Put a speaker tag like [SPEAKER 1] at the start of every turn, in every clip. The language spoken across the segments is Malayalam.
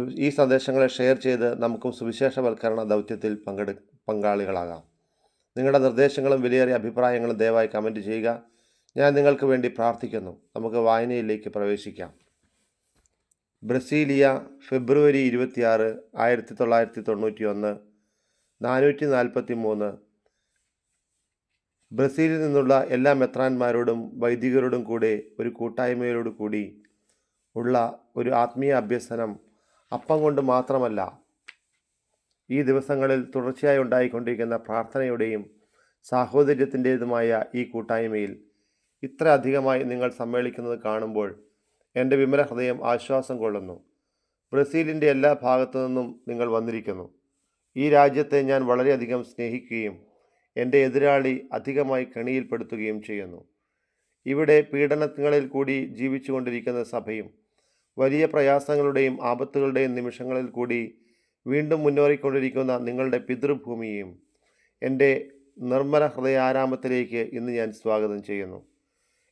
[SPEAKER 1] ഈ സന്ദേശങ്ങളെ ഷെയർ ചെയ്ത് നമുക്കും സുവിശേഷവൽക്കരണ ദൗത്യത്തിൽ പങ്കെടു പങ്കാളികളാകാം. നിങ്ങളുടെ നിർദ്ദേശങ്ങളും വിലയേറിയ അഭിപ്രായങ്ങളും ദയവായി കമന്റ് ചെയ്യുക. ഞാൻ നിങ്ങൾക്ക് വേണ്ടി പ്രാർത്ഥിക്കുന്നു. നമുക്ക് വായനയിലേക്ക് പ്രവേശിക്കാം. ബ്രസീലിയ ഫെബ്രുവരി ഇരുപത്തിയാറ് ആയിരത്തി തൊള്ളായിരത്തി തൊണ്ണൂറ്റി ഒന്ന് നാനൂറ്റി നാൽപ്പത്തി മൂന്ന് ബ്രസീലിൽ നിന്നുള്ള എല്ലാ മെത്രാന്മാരോടും വൈദികരോടും കൂടെ ഒരു കൂട്ടായ്മയോടു കൂടി ഉള്ള ഒരു ആത്മീയ അഭ്യസനം അപ്പം കൊണ്ട് മാത്രമല്ല ഈ ദിവസങ്ങളിൽ തുടർച്ചയായി ഉണ്ടായിക്കൊണ്ടിരിക്കുന്ന പ്രാർത്ഥനയുടെയും സാഹോദര്യത്തിന്റേതുമായ ഈ കൂട്ടായ്മയിൽ ഇത്ര അധികമായി നിങ്ങൾ സമ്മേളിക്കുന്നത് കാണുമ്പോൾ എന്റെ വിമല ഹൃദയം ആശ്വാസം കൊള്ളുന്നു. ബ്രസീലിന്റെ എല്ലാ ഭാഗത്തു നിന്നും നിങ്ങൾ വന്നിരിക്കുന്നു. ഈ രാജ്യത്തെ ഞാൻ വളരെയധികം സ്നേഹിക്കുകയും എന്റെ എതിരാളി അധികമായി കെണിയിൽപ്പെടുത്തുകയും ചെയ്യുന്നു. ഇവിടെ പീഡനങ്ങളിൽ കൂടി ജീവിച്ചുകൊണ്ടിരിക്കുന്ന സഭയും വലിയ പ്രയാസങ്ങളുടെയും ആപത്തുകളുടെയും നിമിഷങ്ങളിൽ കൂടി വീണ്ടും മുന്നേറിക്കൊണ്ടിരിക്കുന്ന നിങ്ങളുടെ പിതൃഭൂമിയെയും എന്റെ നിർമ്മല ഹൃദയാരാമത്തിലേക്ക് ഇന്ന് ഞാൻ സ്വാഗതം ചെയ്യുന്നു.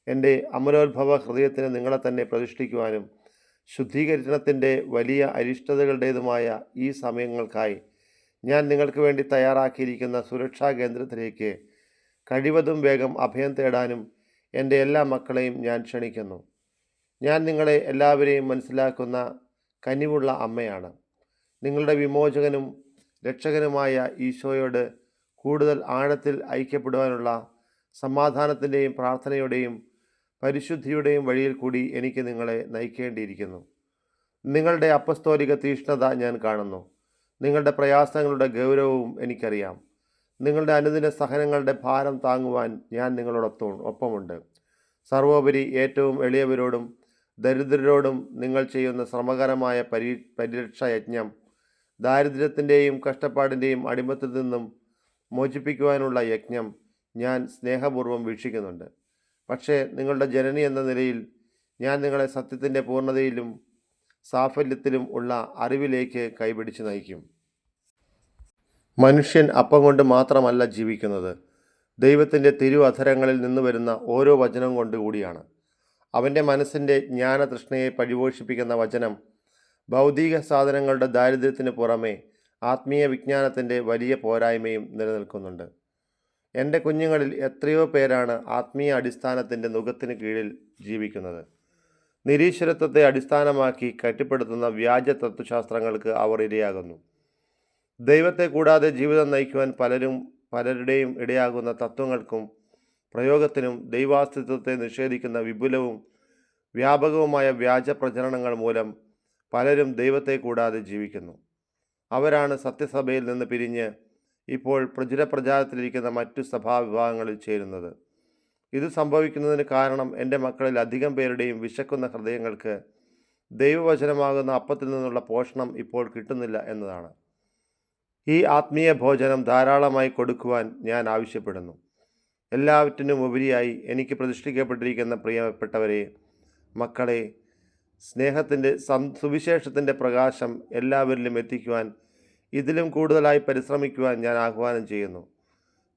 [SPEAKER 1] എന്റെ അമരോത്ഭവ ഹൃദയത്തിന് നിങ്ങളെ തന്നെ പ്രതിഷ്ഠിക്കുവാനും ശുദ്ധീകരണത്തിന്റെ വലിയ അരിഷ്ടതകളുടേതുമായ ഈ സമയങ്ങൾക്കായി ഞാൻ നിങ്ങൾക്ക് വേണ്ടി തയ്യാറാക്കിയിരിക്കുന്ന സുരക്ഷാ കേന്ദ്രത്തിലേക്ക് കഴിവതും വേഗം അഭയം തേടാനും എന്റെ എല്ലാ മക്കളെയും ഞാൻ ക്ഷണിക്കുന്നു. ഞാൻ നിങ്ങളെ എല്ലാവരെയും മനസ്സിലാക്കുന്ന കനിവുള്ള അമ്മയാണ്. നിങ്ങളുടെ വിമോചകനും രക്ഷകനുമായ ഈശോയോട് കൂടുതൽ ആഴത്തിൽ ഐക്യപ്പെടുവാനുള്ള സമാധാനത്തിന്റെയും പ്രാർത്ഥനയുടെയും പരിശുദ്ധിയുടെയും വഴിയിൽ കൂടി എനിക്ക് നിങ്ങളെ നയിക്കേണ്ടിയിരിക്കുന്നു. നിങ്ങളുടെ അപ്പസ്തോലിക തീഷ്ണത ഞാൻ കാണുന്നു. നിങ്ങളുടെ പ്രയാസങ്ങളുടെ ഗൗരവവും എനിക്കറിയാം. നിങ്ങളുടെ അനുദിന സഹനങ്ങളുടെ ഭാരം താങ്ങുവാൻ ഞാൻ നിങ്ങളോടൊപ്പം ഒപ്പമുണ്ട്. സർവോപരി ഏറ്റവും എളിയവരോടും ദരിദ്രരോടും നിങ്ങൾ ചെയ്യുന്ന ശ്രമകരമായ പരി പരിരക്ഷായജ്ഞം ദാരിദ്ര്യത്തിന്റെയും കഷ്ടപ്പാടിന്റെയും അടിമത്തിൽ നിന്നും മോചിപ്പിക്കുവാനുള്ള യജ്ഞം ഞാൻ സ്നേഹപൂർവം വീക്ഷിക്കുന്നുണ്ട്. പക്ഷേ നിങ്ങളുടെ ജനനി എന്ന നിലയിൽ ഞാൻ നിങ്ങളെ സത്യത്തിന്റെ പൂർണതയിലും സാഫല്യത്തിലും ഉള്ള അറിവിലേക്ക് കൈപിടിച്ച് നയിക്കും. മനുഷ്യൻ അപ്പം കൊണ്ട് മാത്രമല്ല ജീവിക്കുന്നത്. ദൈവത്തിന്റെ തിരു അധരങ്ങളിൽ നിന്ന് വരുന്ന ഓരോ വചനം കൊണ്ട് കൂടിയാണ്. അവന്റെ മനസ്സിന്റെ ജ്ഞാനതൃഷ്ണയെ പരിപോഷിപ്പിക്കുന്ന വചനം ഭൗതിക സാധനങ്ങളുടെ ദാരിദ്ര്യത്തിന് പുറമെ ആത്മീയ വിജ്ഞാനത്തിന്റെ വലിയ പോരായ്മയും നിലനിൽക്കുന്നുണ്ട്. എന്റെ കുഞ്ഞുങ്ങളിൽ എത്രയോ പേരാണ് ആത്മീയ അടിസ്ഥാനത്തിന്റെ നുഖത്തിന് കീഴിൽ ജീവിക്കുന്നത്. നിരീശ്വരത്വത്തെ അടിസ്ഥാനമാക്കി കെട്ടിപ്പടുത്തുന്ന വ്യാജ തത്വശാസ്ത്രങ്ങൾക്ക് അവർ ഇരയാകുന്നു. ദൈവത്തെ കൂടാതെ ജീവിതം നയിക്കുവാൻ പലരും പലരുടെയും ഇടയാകുന്ന തത്വങ്ങൾക്കും പ്രയോഗത്തിനും ദൈവാസ്തിത്വത്തെ നിഷേധിക്കുന്ന വിപുലവും വ്യാപകവുമായ വ്യാജ പ്രചരണങ്ങൾ മൂലം പലരും ദൈവത്തെ കൂടാതെ ജീവിക്കുന്നു. അവരാണ് സത്യസഭയിൽ നിന്ന് പിരിഞ്ഞ് ഇപ്പോൾ പ്രചുര പ്രചാരത്തിലിരിക്കുന്ന മറ്റു സഭാവിഭാഗങ്ങളിൽ ചേരുന്നത്. ഇത് സംഭവിക്കുന്നതിന് കാരണം എന്റെ മക്കളിൽ അധികം പേരുടെയും വിശക്കുന്ന ഹൃദയങ്ങൾക്ക് ദൈവവചനമാകുന്ന അപ്പത്തിൽ നിന്നുള്ള പോഷണം ഇപ്പോൾ കിട്ടുന്നില്ല എന്നതാണ്. ഈ ആത്മീയ ഭോജനം ധാരാളമായി കൊടുക്കുവാൻ ഞാൻ ആവശ്യപ്പെടുന്നു. എല്ലാവറ്റിനും ഉപരിയായി എനിക്ക് പ്രതിഷ്ഠിക്കപ്പെട്ടിരിക്കുന്ന പ്രിയപ്പെട്ടവരെ മക്കളെ സ്നേഹത്തിന്റെ സുവിശേഷത്തിന്റെ പ്രകാശം എല്ലാവരിലും എത്തിക്കുവാൻ ഇതിലും കൂടുതലായി പരിശ്രമിക്കുവാൻ ഞാൻ ആഹ്വാനം ചെയ്യുന്നു.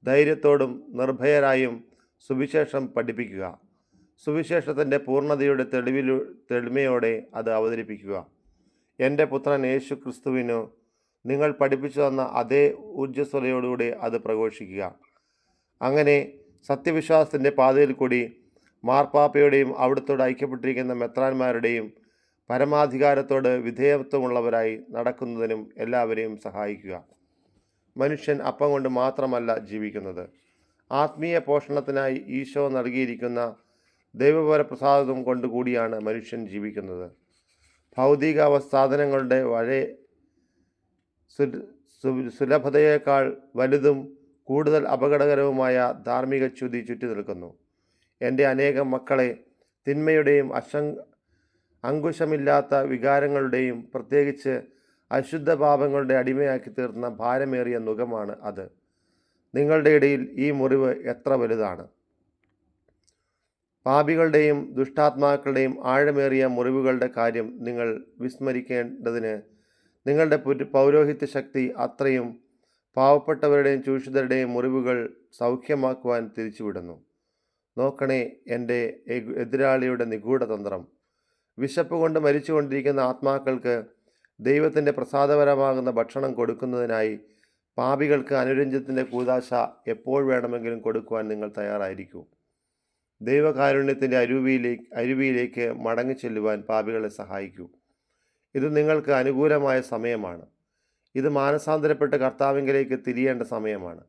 [SPEAKER 1] ധൈര്യത്തോടും നിർഭയരായും സുവിശേഷം പഠിപ്പിക്കുക. സുവിശേഷത്തിന്റെ പൂർണതയുടെ തെളിവിലു തെളിമയോടെ അത് അവതരിപ്പിക്കുക. എന്റെ പുത്രൻ യേശു ക്രിസ്തുവിനു നിങ്ങൾ പഠിപ്പിച്ചു തന്ന അതേ ഊർജസ്വലയോടുകൂടി അത് പ്രഘോഷിക്കുക. അങ്ങനെ സത്യവിശ്വാസത്തിന്റെ പാതയിൽ കൂടി മാർപ്പാപ്പയുടെയും അവിടുത്തോട് ഐക്യപ്പെട്ടിരിക്കുന്ന മെത്രാന്മാരുടെയും പരമാധികാരത്തോട് വിധേയത്വമുള്ളവരായി നടക്കുന്നതിനും എല്ലാവരെയും സഹായിക്കുക. മനുഷ്യൻ അപ്പം കൊണ്ട് മാത്രമല്ല ജീവിക്കുന്നത്. ആത്മീയ പോഷണത്തിനായി ഈശോ നൽകിയിരിക്കുന്ന ദൈവപര പ്രസാദം കൊണ്ട് കൂടിയാണ് മനുഷ്യൻ ജീവിക്കുന്നത്. ഭൗതിക സാധനങ്ങളുടെ സു- സുലഭതയേക്കാൾ വലുതും കൂടുതൽ അപകടകരവുമായ ധാർമ്മിക ച്യുതി ചുറ്റി നിൽക്കുന്നു. എന്റെ അനേകം മക്കളെ തിന്മയുടെയും അശങ് അങ്കുശമില്ലാത്ത വികാരങ്ങളുടെയും പ്രത്യേകിച്ച് അശുദ്ധ പാപങ്ങളുടെ അടിമയാക്കി തീർന്ന ഭാരമേറിയ നുഖമാണ് അത്. നിങ്ങളുടെ ഇടയിൽ ഈ മുറിവ് എത്ര വലുതാണ്? പാപികളുടെയും ദുഷ്ടാത്മാക്കളുടെയും ആഴമേറിയ മുറിവുകളുടെ കാര്യം നിങ്ങൾ വിസ്മരിക്കേണ്ടതിന് നിങ്ങളുടെ പൗരോഹിത്യ ശക്തി അത്രയും പാവപ്പെട്ടവരുടെയും ചൂഷിതരുടെയും മുറിവുകൾ സൗഖ്യമാക്കുവാൻ തിരിച്ചുവിടുന്നു. നോക്കണേ എന്റെ എതിരാളിയുടെ നിഗൂഢതന്ത്രം. വിശപ്പ് കൊണ്ട് മരിച്ചുകൊണ്ടിരിക്കുന്ന ആത്മാക്കൾക്ക് ദൈവത്തിന്റെ പ്രസാദപരമാകുന്ന ഭക്ഷണം കൊടുക്കുന്നതിനായി പാപികൾക്ക് അനുരഞ്ജത്തിന്റെ കൂതാശ എപ്പോൾ വേണമെങ്കിലും കൊടുക്കുവാൻ നിങ്ങൾ തയ്യാറായിരിക്കൂ. ദൈവകാരുണ്യത്തിന്റെ അരുവിയിലേക്ക് അരുവിയിലേക്ക് മടങ്ങിച്ചെല്ലുവാൻ പാപികളെ സഹായിക്കൂ. ഇത് നിങ്ങൾക്ക് അനുകൂലമായ സമയമാണ്. ഇത് മാനസാന്തരപ്പെട്ട് കർത്താവിങ്കിലേക്ക് തിരിയേണ്ട സമയമാണ്.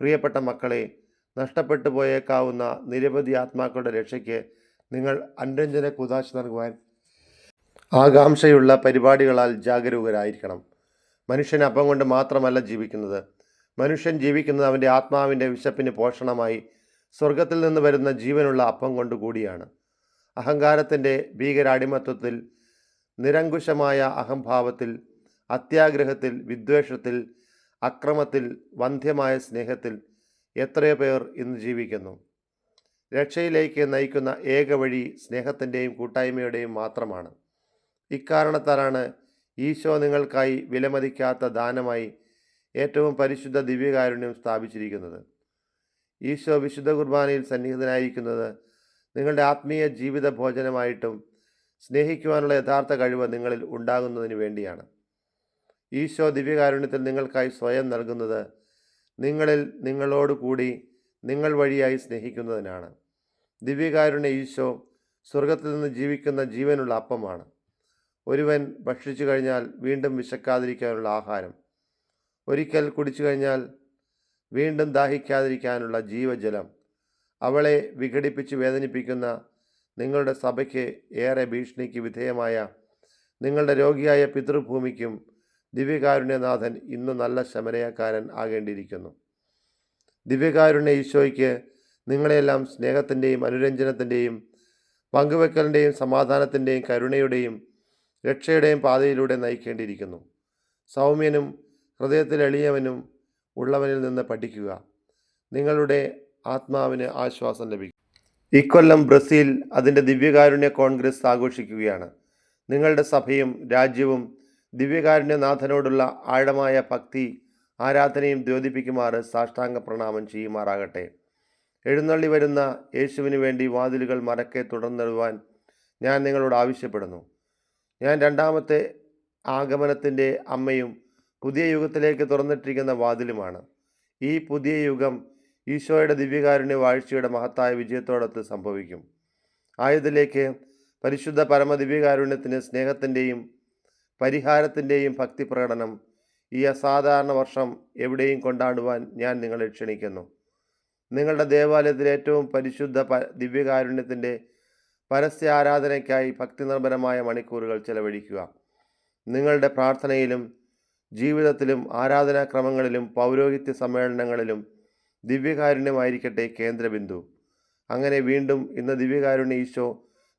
[SPEAKER 1] പ്രിയപ്പെട്ട മക്കളെ നഷ്ടപ്പെട്ടു പോയേക്കാവുന്ന നിരവധി ആത്മാക്കളുടെ രക്ഷയ്ക്ക് നിങ്ങൾ അനുരഞ്ജന കുതാശ നൽകുവാൻ ആകാംക്ഷയുള്ള പരിപാടികളാൽ ജാഗരൂകരായിരിക്കണം. മനുഷ്യൻ അപ്പം കൊണ്ട് മാത്രമല്ല ജീവിക്കുന്നത്. മനുഷ്യൻ ജീവിക്കുന്നത് അവന്റെ ആത്മാവിന്റെ വിശപ്പിന് പോഷണമായി സ്വർഗത്തിൽ നിന്ന് വരുന്ന ജീവനുള്ള അപ്പം കൊണ്ട് കൂടിയാണ്. അഹങ്കാരത്തിന്റെ ഭീകരാടിമത്വത്തിൽ നിരങ്കുശമായ അഹംഭാവത്തിൽ അത്യാഗ്രഹത്തിൽ വിദ്വേഷത്തിൽ അക്രമത്തിൽ വന്ധ്യമായ സ്നേഹത്തിൽ എത്രയോ പേർ ഇന്ന് ജീവിക്കുന്നു. രക്ഷയിലേക്ക് നയിക്കുന്ന ഏക വഴി സ്നേഹത്തിന്റെയും കൂട്ടായ്മയുടെയും മാത്രമാണ്. ഇക്കാരണത്താലാണ് ഈശോ നിങ്ങൾക്കായി വിലമതിക്കാത്ത ദാനമായി ഏറ്റവും പരിശുദ്ധ ദിവ്യകാരുണ്യം സ്ഥാപിച്ചിരിക്കുന്നത്. ഈശോ വിശുദ്ധ കുർബാനയിൽ സന്നിഹിതനായിരിക്കുന്നത് നിങ്ങളുടെ ആത്മീയ ജീവിത ഭോജനമായിട്ടും സ്നേഹിക്കുവാനുള്ള യഥാർത്ഥ കഴിവ് നിങ്ങളിൽ ഉണ്ടാകുന്നതിന് വേണ്ടിയാണ്. ഈശോ ദിവ്യകാരുണ്യത്തിൽ നിങ്ങൾക്കായി സ്വയം നൽകുന്നത് നിങ്ങളിൽ നിങ്ങളോട് കൂടി നിങ്ങൾ വഴിയായി സ്നേഹിക്കുന്നതിനാണ്. ദിവ്യകാരുണ്യ ഈശോ സ്വർഗത്തിൽ നിന്ന് ജീവിക്കുന്ന ജീവനുള്ള അപ്പമാണ്. ഒരുവൻ ഭക്ഷിച്ചു കഴിഞ്ഞാൽ വീണ്ടും വിശക്കാതിരിക്കാനുള്ള ആഹാരം. ഒരിക്കൽ കുടിച്ചു കഴിഞ്ഞാൽ വീണ്ടും ദാഹിക്കാതിരിക്കാനുള്ള ജീവജലം. അവളെ വിഘടിപ്പിച്ച് വേദനിപ്പിക്കുന്ന നിങ്ങളുടെ സഭയ്ക്ക് ഏറെ ഭീഷണിക്ക് വിധേയമായ നിങ്ങളുടെ രോഗിയായ പിതൃഭൂമിക്കും ദിവ്യകാരുണ്യനാഥൻ ഇന്ന് നല്ല ശമനയക്കാരൻ ആകേണ്ടിയിരിക്കുന്നു. ദിവ്യകാരുണ്യ ഈശോയ്ക്ക് നിങ്ങളെയെല്ലാം സ്നേഹത്തിന്റെയും അനുരഞ്ജനത്തിന്റെയും പങ്കുവെക്കലിന്റെയും സമാധാനത്തിന്റെയും കരുണയുടെയും രക്ഷയുടെയും പാതയിലൂടെ നയിക്കേണ്ടിയിരിക്കുന്നു. സൗമ്യനും ഹൃദയത്തിൽ എളിയവനും ഉള്ളവനിൽ നിന്ന് പഠിക്കുക. നിങ്ങളുടെ ആത്മാവിന് ആശ്വാസം ലഭിക്കും. ഇക്കൊല്ലം ബ്രസീൽ അതിന്റെ ദിവ്യകാരുണ്യ കോൺഗ്രസ് ആഘോഷിക്കുകയാണ്. നിങ്ങളുടെ സഭയും രാജ്യവും ദിവ്യകാരുണ്യനാഥനോടുള്ള ആഴമായ ഭക്തി ആരാധനയും ദ്യോതിപ്പിക്കുമാറ് സാഷ്ടാംഗ പ്രണാമം ചെയ്യുമാറാകട്ടെ. എഴുന്നള്ളി വരുന്ന യേശുവിന് വേണ്ടി വാതിലുകൾ മറക്കെ തുടർന്നിടുവാൻ ഞാൻ നിങ്ങളോട് ആവശ്യപ്പെടുന്നു. ഞാൻ രണ്ടാമത്തെ ആഗമനത്തിന്റെ അമ്മയും പുതിയ യുഗത്തിലേക്ക് തുറന്നിട്ടിരിക്കുന്ന വാതിലുമാണ്. ഈ പുതിയ യുഗം ഈശോയുടെ ദിവ്യകാരുണ്യ വാഴ്ചയുടെ മഹത്തായ വിജയത്തോടൊത്ത് സംഭവിക്കും. ആയതിലേക്ക് പരിശുദ്ധ പരമ ദിവ്യകാരുണ്യത്തിന് സ്നേഹത്തിന്റെയും പരിഹാരത്തിന്റെയും ഭക്തി പ്രകടനം ഈ അസാധാരണ വർഷം എവിടെയും കൊണ്ടാടുവാൻ ഞാൻ നിങ്ങളെ ക്ഷണിക്കുന്നു. നിങ്ങളുടെ ദേവാലയത്തിലെ ഏറ്റവും പരിശുദ്ധ പ ദിവ്യകാരുണ്യത്തിന്റെ പരസ്യ ആരാധനയ്ക്കായി ഭക്തിനിർഭരമായ മണിക്കൂറുകൾ ചെലവഴിക്കുക. നിങ്ങളുടെ പ്രാർത്ഥനയിലും ജീവിതത്തിലും ആരാധനാക്രമങ്ങളിലും പൗരോഹിത്യ സമ്മേളനങ്ങളിലും ദിവ്യകാരുണ്യമായിരിക്കട്ടെ കേന്ദ്രബിന്ദു. അങ്ങനെ വീണ്ടും ഇന്ന് ദിവ്യകാരുണ്യ ഈശോ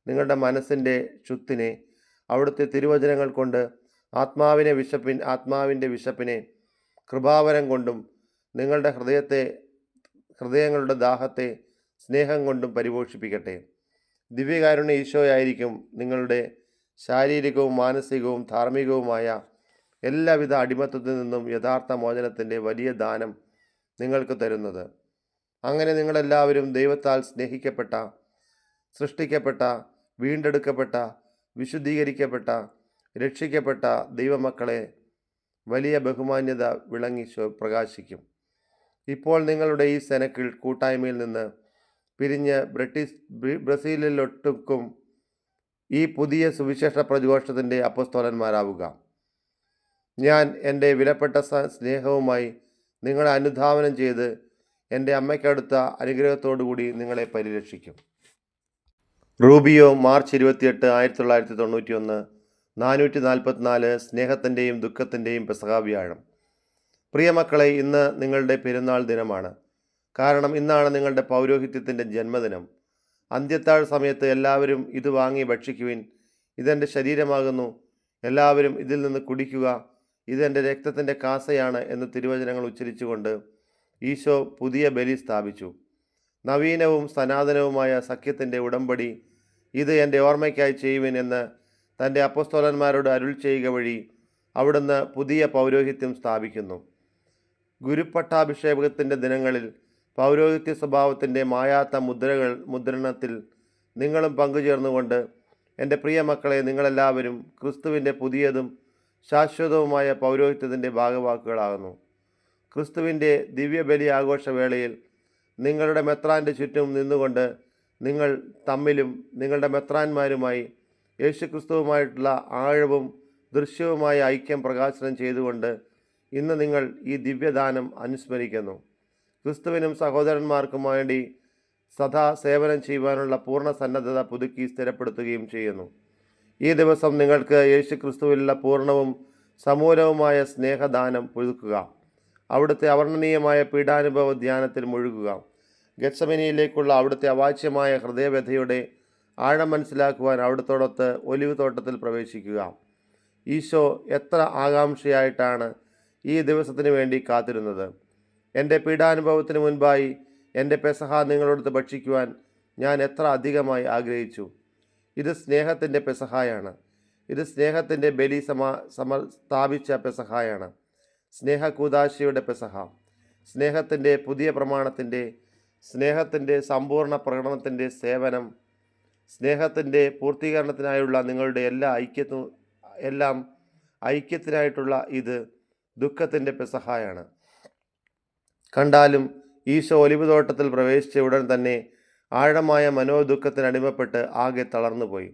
[SPEAKER 1] നിങ്ങളുടെ മനസ്സിന്റെ ശുദ്ധിനെ അവിടുത്തെ തിരുവചനങ്ങൾ കൊണ്ട് ആത്മാവിനെ വിശപ്പിൻ ആത്മാവിന്റെ വിശപ്പിനെ കൃപാവരം കൊണ്ടും നിങ്ങളുടെ ഹൃദയത്തെ ഹൃദയങ്ങളുടെ ദാഹത്തെ സ്നേഹം കൊണ്ടും പരിപോഷിപ്പിക്കട്ടെ. ദിവ്യകാരുണ്യ ഈശോയായിരിക്കും നിങ്ങളുടെ ശാരീരികവും മാനസികവും ധാർമ്മികവുമായ എല്ലാവിധ അടിമത്തത്തിൽ നിന്നും യഥാർത്ഥ മോചനത്തിന്റെ വലിയ ദാനം നിങ്ങൾക്ക് തരുന്നത്. അങ്ങനെ നിങ്ങളെല്ലാവരും ദൈവത്താൽ സ്നേഹിക്കപ്പെട്ട സൃഷ്ടിക്കപ്പെട്ട വീണ്ടെടുക്കപ്പെട്ട വിശുദ്ധീകരിക്കപ്പെട്ട രക്ഷിക്കപ്പെട്ട ദൈവമക്കളെ വലിയ ബഹുമാന്യത വിളങ്ങി പ്രകാശിക്കും. ഇപ്പോൾ നിങ്ങളുടെ ഈ സെനക്കിൾ കൂട്ടായ്മയിൽ നിന്ന് പിരിഞ്ഞ് ബ്രിട്ടീഷ് ബ്രി- ബ്രസീലിലൊട്ടുക്കും ഈ പുതിയ സുവിശേഷ പ്രഘോഷത്തിന്റെ അപ്പസ്തോലന്മാരാവുക. ഞാൻ എന്റെ വിലപ്പെട്ട സ്നേഹവുമായി നിങ്ങളെ അനുധാവനം ചെയ്ത് എന്റെ അമ്മയ്ക്കടുത്ത അനുഗ്രഹത്തോടുകൂടി നിങ്ങളെ പരിരക്ഷിക്കും. റൂബിയോ മാർച്ച് ഇരുപത്തിയെട്ട് ആയിരത്തി തൊള്ളായിരത്തി തൊണ്ണൂറ്റി ഒന്ന് നാനൂറ്റി നാൽപ്പത്തിനാല് സ്നേഹത്തിന്റെയും ദുഃഖത്തിന്റെയും പെസകാവ്യാഴം പ്രിയ മക്കളെ ഇന്ന് നിങ്ങളുടെ പെരുന്നാൾ ദിനമാണ്. കാരണം ഇന്നാണ് നിങ്ങളുടെ പൗരോഹിത്യത്തിന്റെ ജന്മദിനം. അന്ത്യത്താഴ് സമയത്ത് എല്ലാവരും ഇത് വാങ്ങി ഭക്ഷിക്കുവിൻ. ഇതെന്റെ ശരീരമാകുന്നു. എല്ലാവരും ഇതിൽ നിന്ന് കുടിക്കുക. ഇതെന്റെ രക്തത്തിന്റെ കാസയാണ് എന്ന് തിരുവചനങ്ങൾ ഉച്ചരിച്ചുകൊണ്ട് ഈശോ പുതിയ ബലി സ്ഥാപിച്ചു. നവീനവും സനാതനവുമായ സഖ്യത്തിന്റെ ഉടമ്പടി ഇത് എന്റെ ഓർമ്മയ്ക്കായി ചെയ്യുവിൻ എന്ന് തന്റെ അപ്പസ്തോലന്മാരോട് അരുൾ ചെയ്യുക വഴി അവിടുന്ന് പുതിയ പൗരോഹിത്യം സ്ഥാപിക്കുന്നു. ഗുരുപട്ടാഭിഷേകത്തിന്റെ ദിനങ്ങളിൽ പൗരോഹിത്യ സ്വഭാവത്തിന്റെ മായാത്ത മുദ്രകൾ മുദ്രണത്തിൽ നിങ്ങളും പങ്കുചേർന്നുകൊണ്ട് എന്റെ പ്രിയ മക്കളെ നിങ്ങളെല്ലാവരും ക്രിസ്തുവിന്റെ പുതിയതും ശാശ്വതവുമായ പൗരോഹിത്യത്തിന്റെ ഭാഗവാക്കുകളാകുന്നു. ക്രിസ്തുവിന്റെ ദിവ്യബലി ആഘോഷവേളയിൽ നിങ്ങളുടെ മെത്രാന്റെ ചുറ്റും നിന്നുകൊണ്ട് നിങ്ങൾ തമ്മിലും നിങ്ങളുടെ മെത്രാന്മാരുമായി യേശുക്രിസ്തുവുമായിട്ടുള്ള ആഴവും ദൃശ്യവുമായ ഐക്യം പ്രകാശനം ചെയ്തുകൊണ്ട് ഇന്ന് നിങ്ങൾ ഈ ദിവ്യദാനം അനുസ്മരിക്കുന്നു. ക്രിസ്തുവിനും സഹോദരന്മാർക്കും വേണ്ടി സദാ സേവനം ചെയ്യുവാനുള്ള പൂർണ സന്നദ്ധത പുതുക്കി സ്ഥിരപ്പെടുത്തുകയും ചെയ്യുന്നു. ഈ ദിവസം നിങ്ങൾക്ക് യേശു ക്രിസ്തുവിലുള്ള പൂർണവും സമൂലവുമായ സ്നേഹദാനം പുതുക്കുക. അവിടുത്തെ അവർണനീയമായ പീഡാനുഭവ ധ്യാനത്തിൽ മുഴുകുക. ഗത്സമനിയിലേക്കുള്ള അവിടുത്തെ അവാച്യമായ ഹൃദയവ്യഥയുടെ ആഴം മനസ്സിലാക്കുവാൻ അവിടുത്തോടൊത്ത് ഒലിവ് തോട്ടത്തിൽ പ്രവേശിക്കുക. ഈശോ എത്ര ആകാംക്ഷയായിട്ടാണ് ഈ ദിവസത്തിന് വേണ്ടി കാത്തിരുന്നത്. എന്റെ പീഡാനുഭവത്തിന് മുൻപായി എന്റെ പെസഹ നിങ്ങളോടത്ത് ഭക്ഷിക്കുവാൻ ഞാൻ എത്ര അധികമായി ആഗ്രഹിച്ചു. ഇത് സ്നേഹത്തിന്റെ പെസഹായാണ്. ഇത് സ്നേഹത്തിന്റെ ബലി സമ സമർ സ്ഥാപിച്ച പെസഹായാണ്. സ്നേഹകൂദാശിയുടെ പെസഹ. സ്നേഹത്തിന്റെ പുതിയ പ്രമാണത്തിന്റെ സ്നേഹത്തിന്റെ സമ്പൂർണ പ്രകടനത്തിന്റെ സേവനം സ്നേഹത്തിന്റെ പൂർത്തീകരണത്തിനായുള്ള നിങ്ങളുടെ എല്ലാ ഐക്യത്തു എല്ലാം ഐക്യത്തിനായിട്ടുള്ള ഇത് ദുഃഖത്തിന്റെ പെസഹായാണ്. കണ്ടാലും ഈശോ ഒലിവ് തോട്ടത്തിൽ പ്രവേശിച്ച ഉടൻ തന്നെ ആഴമായ മനോദുഃഖത്തിന് അടിമപ്പെട്ട് ആകെ തളർന്നുപോയി.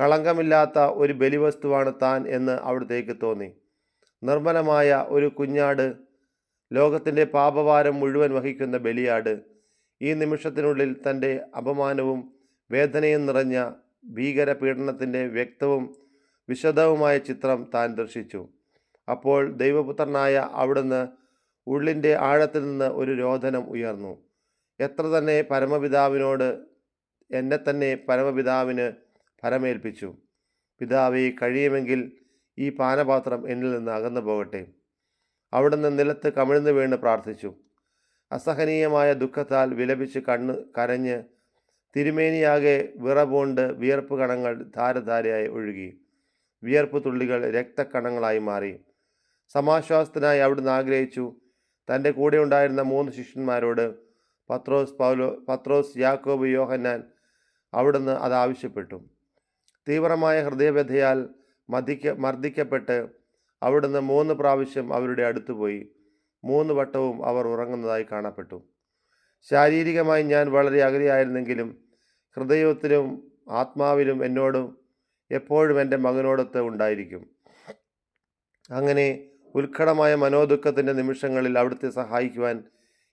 [SPEAKER 1] കളങ്കമില്ലാത്ത ഒരു ബലിവസ്തുവാണ് താൻ എന്ന് അവിടത്തേക്ക് തോന്നി. നിർമ്മലമായ ഒരു കുഞ്ഞാട് ലോകത്തിന്റെ പാപഭാരം മുഴുവൻ വഹിക്കുന്ന ബലിയാട് ഈ നിമിഷത്തിനുള്ളിൽ തന്റെ അപമാനവും വേദനയും നിറഞ്ഞ ഭീകര പീഡനത്തിന്റെ വ്യക്തവും വിശദവുമായ ചിത്രം താൻ ദർശിച്ചു. അപ്പോൾ ദൈവപുത്രനായ അവിടുന്ന് ഉള്ളിന്റെ ആഴത്തിൽ നിന്ന് ഒരു രോധനം ഉയർന്നു. എത്ര തന്നെ പരമപിതാവിനോട് എന്നെ തന്നെ പരമപിതാവിന് ഫലമേൽപ്പിച്ചു പിതാവെ കഴിയുമെങ്കിൽ ഈ പാനപാത്രം എന്നിൽ നിന്ന് അകന്നു പോകട്ടെ അവിടുന്ന് നിലത്ത് കമിഴ്ന്നു വീണ് പ്രാർത്ഥിച്ചു. അസഹനീയമായ ദുഃഖത്താൽ വിലപിച്ച് കണ്ണ് കരഞ്ഞ് തിരുമേനിയാകെ വിറപൂണ്ട് വിയർപ്പ് കണങ്ങൾ ധാരധാരയായി ഒഴുകി. വിയർപ്പ് തുള്ളികൾ രക്തക്കണങ്ങളായി മാറി. സമാശ്വാസത്തിനായി അവിടുന്ന് ആഗ്രഹിച്ചു. തന്റെ കൂടെ ഉണ്ടായിരുന്ന മൂന്ന് ശിഷ്യന്മാരോട് പത്രോസ് പൗലോ പത്രോസ് യാക്കോബ് യോഹന്നാൻ അവിടുന്ന് അത് ആവശ്യപ്പെട്ടു. തീവ്രമായ ഹൃദയവ്യഥയാൽ മതിക്ക മർദ്ദിക്കപ്പെട്ട് അവിടുന്ന് മൂന്ന് പ്രാവശ്യം അവരുടെ അടുത്ത് പോയി. മൂന്ന് വട്ടവും അവർ ഉറങ്ങുന്നതായി കാണപ്പെട്ടു. ശാരീരികമായി ഞാൻ വളരെ അകലെയായിരുന്നെങ്കിലും ഹൃദയത്തിലും ആത്മാവിലും എന്നോടും എപ്പോഴും എന്റെ മകനോടൊത്ത് ഉണ്ടായിരിക്കും. അങ്ങനെ ഉത്കടമായ മനോദുഃഖത്തിന്റെ നിമിഷങ്ങളിൽ അവിടുത്തെ സഹായിക്കുവാൻ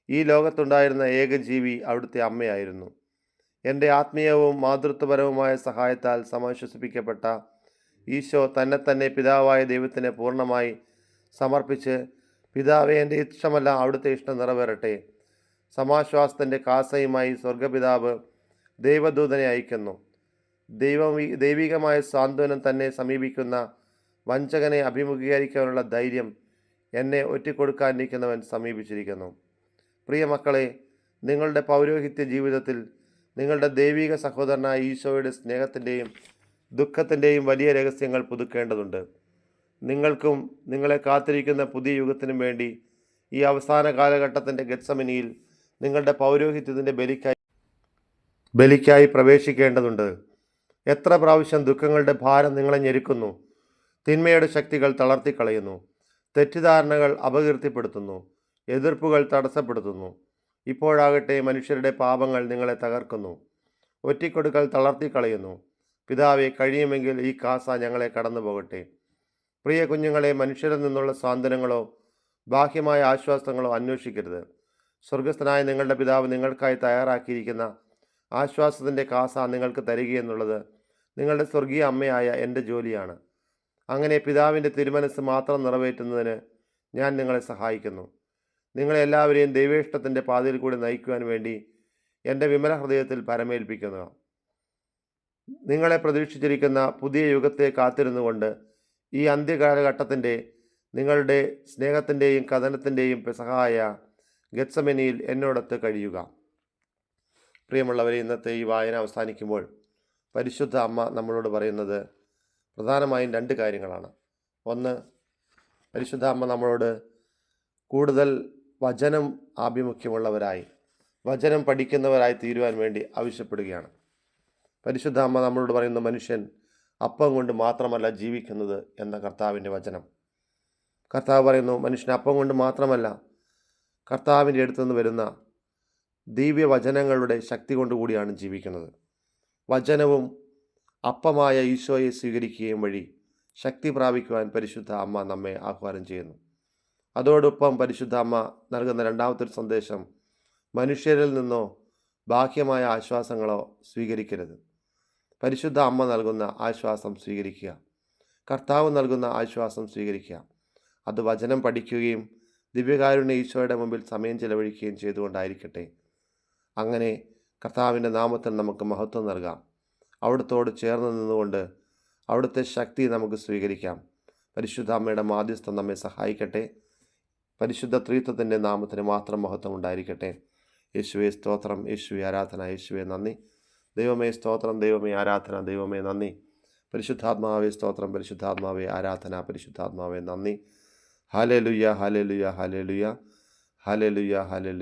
[SPEAKER 1] ഈ ലോകത്തുണ്ടായിരുന്ന ഏക ജീവി അവിടുത്തെ അമ്മയായിരുന്നു. എന്റെ ആത്മീയവും മാതൃത്വപരവുമായ സഹായത്താൽ സമാശ്വസിപ്പിക്കപ്പെട്ട ഈശോ തന്നെ തന്നെ പിതാവായ ദൈവത്തിന് പൂർണമായി സമർപ്പിച്ച് പിതാവെ എന്റെ ഇഷ്ടമല്ല അവിടുത്തെ ഇഷ്ടം നിറവേറട്ടെ. സമാശ്വാസത്തിന്റെ കാസയുമായി സ്വർഗപിതാവ് ദൈവദൂതനെ അയക്കുന്നു. ദൈവം ദൈവികമായ സാന്ത്വനം തന്നെ സമീപിക്കുന്ന വഞ്ചകനെ അഭിമുഖീകരിക്കാനുള്ള ധൈര്യം എന്നെ ഒറ്റിക്കൊടുക്കാനിരിക്കുന്നവൻ സമീപിച്ചിരിക്കുന്നു. പ്രിയ മക്കളെ നിങ്ങളുടെ പൗരോഹിത്യ ജീവിതത്തിൽ നിങ്ങളുടെ ദൈവിക സഹോദരനായ ഈശോയുടെ സ്നേഹത്തിന്റെയും ദുഃഖത്തിന്റെയും വലിയ രഹസ്യങ്ങൾ പുതുക്കേണ്ടതുണ്ട്. നിങ്ങൾക്കും നിങ്ങളെ കാത്തിരിക്കുന്ന പുതിയ യുഗത്തിനും വേണ്ടി ഈ അവസാന കാലഘട്ടത്തിന്റെ ഗത്സമനിയിൽ നിങ്ങളുടെ പൗരോഹിത്യത്തിന്റെ ബലിക്കായി ബലിക്കായി പ്രവേശിക്കേണ്ടതുണ്ട്. എത്ര പ്രാവശ്യം ദുഃഖങ്ങളുടെ ഭാരം നിങ്ങളെ ഞെരുക്കുന്നു. തിന്മയുടെ ശക്തികൾ തളർത്തിക്കളയുന്നു. തെറ്റിദ്ധാരണകൾ അപകീർത്തിപ്പെടുത്തുന്നു. എതിർപ്പുകൾ തടസ്സപ്പെടുത്തുന്നു. ഇപ്പോഴാകട്ടെ മനുഷ്യരുടെ പാപങ്ങൾ നിങ്ങളെ തകർക്കുന്നു. ഒറ്റിക്കൊടുക്കൽ തളർത്തിക്കളയുന്നു. പിതാവെ കഴിയുമെങ്കിൽ ഈ കാസ ഞങ്ങളെ കടന്നു പോകട്ടെ പ്രിയ കുഞ്ഞുങ്ങളെ മനുഷ്യരിൽ നിന്നുള്ള സാന്ത്വനങ്ങളോ ബാഹ്യമായ ആശ്വാസങ്ങളോ അന്വേഷിക്കരുത്. സ്വർഗസ്ഥനായ നിങ്ങളുടെ പിതാവ് നിങ്ങൾക്കായി തയ്യാറാക്കിയിരിക്കുന്ന ആശ്വാസത്തിന്റെ കാസ നിങ്ങൾക്ക് തരികയെന്നുള്ളത് നിങ്ങളുടെ സ്വർഗീയ അമ്മയായ എന്റെ ജോലിയാണ്. അങ്ങനെ പിതാവിന്റെ തിരുമനസ് മാത്രം നിറവേറ്റുന്നതിന് ഞാൻ നിങ്ങളെ സഹായിക്കുന്നു. നിങ്ങളെല്ലാവരെയും ദൈവേഷ്ടത്തിന്റെ പാതയിൽ കൂടി നയിക്കുവാൻ വേണ്ടി എന്റെ വിമല ഹൃദയത്തിൽ പരമേൽപ്പിക്കുന്നു. നിങ്ങളെ പ്രതീക്ഷിച്ചിരിക്കുന്ന പുതിയ യുഗത്തെ കാത്തിരുന്നുകൊണ്ട് ഈ അന്ത്യകാലഘട്ടത്തിന്റെ നിങ്ങളുടെ സ്നേഹത്തിന്റെയും കഥനത്തിന്റെയും പെസഹായ ഗത്സമനിയിൽ എന്നോടൊത്ത് കഴിയുക. പ്രിയമുള്ളവരെ ഇന്നത്തെ ഈ വായന അവസാനിക്കുമ്പോൾ പരിശുദ്ധ അമ്മ നമ്മളോട് പറയുന്നത് പ്രധാനമായും രണ്ട് കാര്യങ്ങളാണ്. ഒന്ന് പരിശുദ്ധ അമ്മ നമ്മളോട് കൂടുതൽ വചനം ആഭിമുഖ്യമുള്ളവരായി വചനം പഠിക്കുന്നവരായി തീരുവാൻ വേണ്ടി ആവശ്യപ്പെടുകയാണ്. പരിശുദ്ധ അമ്മ നമ്മളോട് പറയുന്ന മനുഷ്യൻ അപ്പം കൊണ്ട് മാത്രമല്ല ജീവിക്കുന്നത് എന്ന കർത്താവിന്റെ വചനം. കർത്താവ് പറയുന്നു മനുഷ്യൻ അപ്പം കൊണ്ട് മാത്രമല്ല കർത്താവിന്റെ അടുത്തു നിന്ന് വരുന്ന ദിവ്യവചനങ്ങളുടെ ശക്തി കൊണ്ടുകൂടിയാണ് ജീവിക്കുന്നത്. വചനവും അപ്പമായ ഈശോയെ സ്വീകരിക്കുകയും വഴി ശക്തി പ്രാപിക്കുവാൻ പരിശുദ്ധ അമ്മ നമ്മെ ആഹ്വാനം ചെയ്യുന്നു. അതോടൊപ്പം പരിശുദ്ധ അമ്മ നൽകുന്ന രണ്ടാമത്തെ ഒരു സന്ദേശം മനുഷ്യരിൽ നിന്നോ ബാഹ്യമായ ആശ്വാസങ്ങളോ സ്വീകരിക്കരുത്. പരിശുദ്ധ അമ്മ നൽകുന്ന ആശ്വാസം സ്വീകരിക്കുക. കർത്താവ് നൽകുന്ന ആശ്വാസം സ്വീകരിക്കുക. അത് വചനം പഠിക്കുകയും ദിവ്യകാരുണ്യ ഈശോയുടെ മുമ്പിൽ സമയം ചെലവഴിക്കുകയും ചെയ്തുകൊണ്ടായിരിക്കട്ടെ. അങ്ങനെ കർത്താവിന്റെ നാമത്തിൽ നമുക്ക് മഹത്വം നൽകാം. അവിടുത്തോട് ചേർന്ന് നിന്നുകൊണ്ട് അവിടുത്തെ ശക്തി നമുക്ക് സ്വീകരിക്കാം. പരിശുദ്ധ അമ്മയുടെ മാധ്യസ്ഥം നമ്മെ സഹായിക്കട്ടെ. പരിശുദ്ധ ത്രീത്വത്തിന്റെ നാമത്തിന് മാത്രം മഹത്വം ഉണ്ടായിരിക്കട്ടെ. യേശുവെ സ്തോത്രം. യേശുവെ ആരാധന. യേശുവെ നന്ദി. ദൈവമേ സ്തോത്രം. ദൈവമേ ആരാധന. ദൈവമേ നന്ദി. പരിശുദ്ധാത്മാവേ സ്തോത്രം. പരിശുദ്ധാത്മാവേ ആരാധന. പരിശുദ്ധാത്മാവേ നന്ദി. ഹാലേ ലുയ്യ ഹാലേ ലുയ്യ ഹാലേ ലുയ്യ ഹാലേ ലുയ്യ ഹാലേ